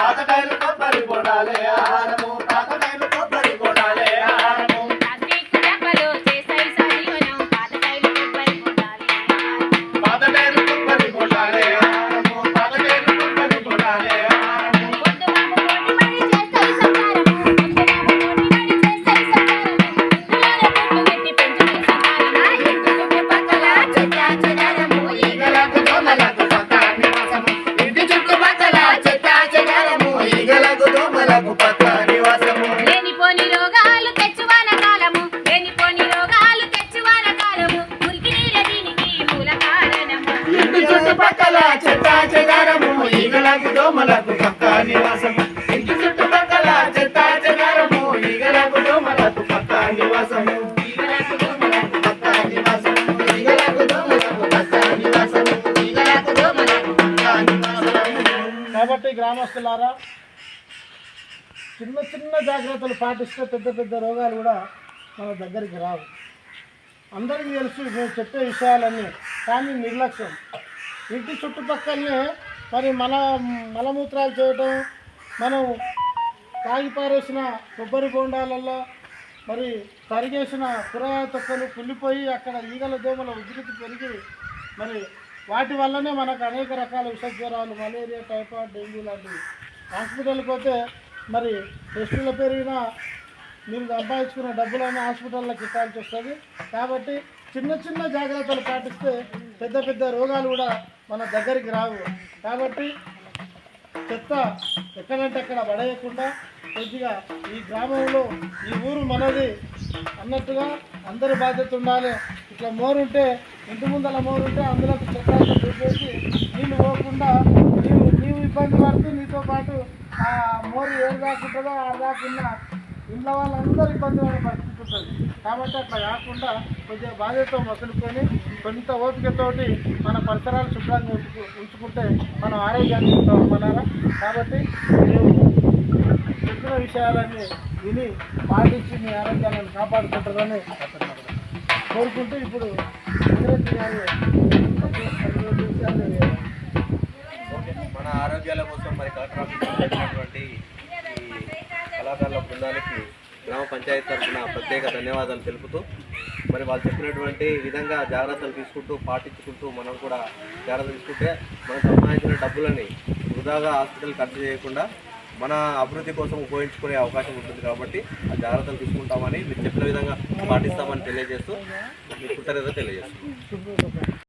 ఆహారము తాతకాయలు ఆహారము. దోమలకు పక్క నివాసం. ఇంటి చుట్టుపక్కల చెత్త చెదారము ఈగలకు దోమలకు పక్క నివాసము ఈగలకు దోమలకు పక్క నివాసము కాబట్టి గ్రామస్తులారా చిన్న చిన్న జాగ్రత్తలు పాటిస్తే పెద్ద పెద్ద రోగాలు కూడా మన దగ్గరికి రావు. అందరికీ తెలుసు నేను చెప్పే విషయాలన్నీ కానీ నిర్లక్ష్యం. ఇంటి చుట్టుపక్కలనే మరి మన మలమూత్రాలు చేయటం మనం తాగిపారేసిన కొబ్బరి బోండాలలో మరి తరిగేసిన కూరగాయ తొక్కలు కుళ్ళిపోయి అక్కడ ఈగల దోమల ఉధృతి పెరిగి మరి వాటి వల్లనే మనకు అనేక రకాల విష జ్వరాలు మలేరియా టైఫాయిడ్ డెంగ్యూ లాంటివి. హాస్పిటల్కి పోతే మరి టెస్టులు పెరిగినా మీరు సంపాదించుకున్న డబ్బులన్నీ హాస్పిటల్లోకి ఇవ్వాల్సి వస్తుంది. కాబట్టి చిన్న చిన్న జాగ్రత్తలు పాటిస్తే పెద్ద పెద్ద రోగాలు కూడా మన దగ్గరికి రావు. కాబట్టి చెత్త ఎక్కడంటే అక్కడ పడేయకుండా కొద్దిగా ఈ గ్రామంలో ఈ ఊరు మనది అన్నట్టుగా అందరి బాధ్యత ఉండాలి. ఇట్లా మోరుంటే ఇంటి ముందల మోరుంటే అందులో చెత్త చూసేసి నీళ్ళు పోకుండా నీవు నీవు ఇబ్బంది పడుతూ నీతో పాటు ఆ మోరు ఏడు దాకుంటుందో ఆరు దాకున్న ఇండ్ల వాళ్ళందరూ ఇబ్బంది పడే వస్తుంది. కాబట్టి అట్లా కాకుండా కొద్దిగా బాధ్యత వసులుకొని కొంత ఓపికతోటి మన పరిసరాలు శుభ్రంగా ఉంచుకు ఉంచుకుంటే మనం ఆరోగ్యాన్ని ఉంటామన్నారా కాబట్టి మేము చెప్పిన విషయాలన్నీ విని పాటించి మీ ఆరోగ్యాన్ని కాపాడుకుంటారని కోరుకుంటూ ఇప్పుడు మన ఆరోగ్యాల కోసం మరి కలెక్టర్ ఆఫీస్ కళాకారుల బృందానికి గ్రామ పంచాయతీ తరఫున ప్రత్యేక ధన్యవాదాలు తెలుపుతూ మరి వాళ్ళు చెప్పినటువంటి విధంగా జాగ్రత్తలు తీసుకుంటూ పాటించుకుంటూ మనం కూడా జాగ్రత్తలు తీసుకుంటే మనకు సంబంధించిన డబ్బులని వృధాగా హాస్పిటల్ ఖర్చు చేయకుండా మన అభివృద్ధి కోసం ఉపయోగించుకునే అవకాశం ఉంటుంది కాబట్టి ఆ జాగ్రత్తలు తీసుకుంటామని మీరు చెప్పిన విధంగా పాటిస్తామని తెలియజేస్తూ మీకు కృతజ్ఞత తెలియజేస్తాం